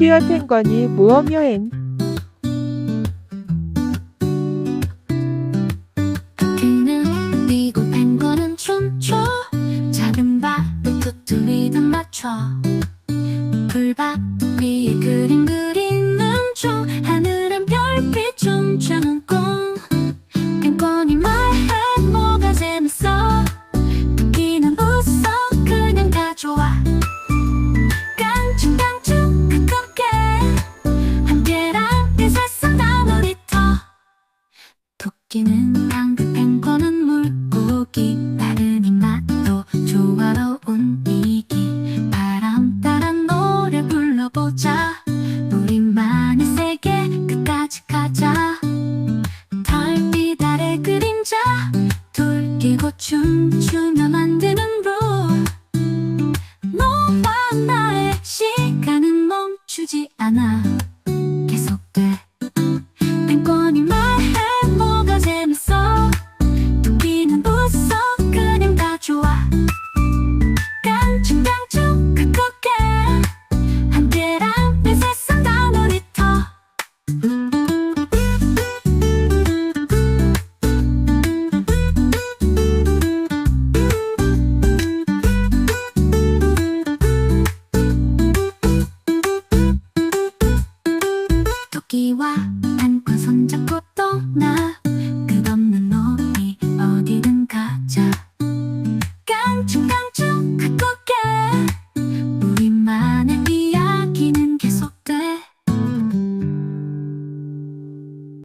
토끼와 펭귄이 모험여행. 불밥 토끼는 방금 펭귄은 물고기. 다른 입맛도 조화로운 이기 바람 따라 노래 불러보자. 우리만의 세계 끝까지 가자. 달빛 아래 그림자. 둘 끼고 춤추며 만드는 룰 너와 나의 시간은 멈추지 않아 와 안고 손잡고 떠나.